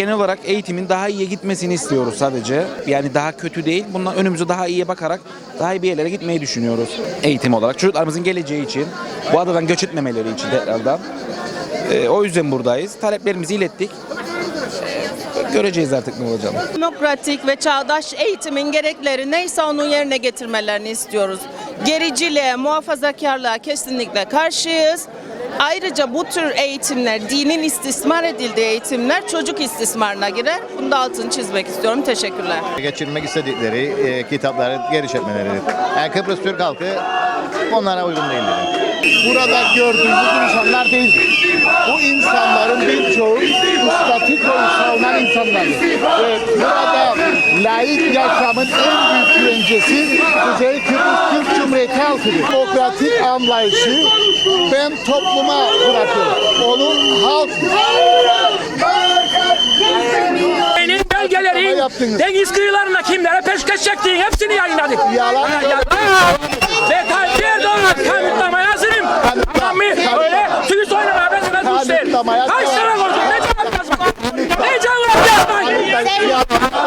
genel olarak eğitimin daha iyiye gitmesini istiyoruz sadece. Yani daha kötü değil. Bundan önümüzü daha iyiye bakarak daha iyi bir yerlere gitmeyi düşünüyoruz. Eğitim olarak. Çocuklarımızın geleceği için. Bu adadan göç etmemeleri için tekrardan. Ee, o yüzden buradayız. Taleplerimizi ilettik. Ee, göreceğiz artık ne olacağını. Demokratik ve çağdaş eğitimin gerekleri neyse onu yerine getirmelerini istiyoruz. Gericiliğe, muhafazakarlığa kesinlikle karşıyız. Ayrıca bu tür eğitimler, dinin istismar edildiği eğitimler çocuk istismarına girer. Bunu da altını çizmek istiyorum. Teşekkürler. geçirmek istedikleri e, kitapları geri çekmeleridir. Yani Kıbrıs Türk halkı onlara uygun değildir. Burada gördüğümüz insanlar değil. Bu insanların birçoğu statikoyu savunan insanlar. Ve burada laik yaşamın en büyük güvencesi Kuzey Kıbrıs Türk Cumhuriyeti halkı. Demokratik anlayışı ben topluma bırakıyorum. Onu halk Benim belgelerin yaptınız. deniz kıyılarına kimlere peşkeş çektiğin hepsini yayınladık. Yalan. Ha, yalan. Detaylı Erdoğan kanıtlamaya hazırım. Ama mi öyle tüyü soylamaya benzemez bu işler. Kaç tane koydun? Ne cevap yazmak? Ne cevap yazmak?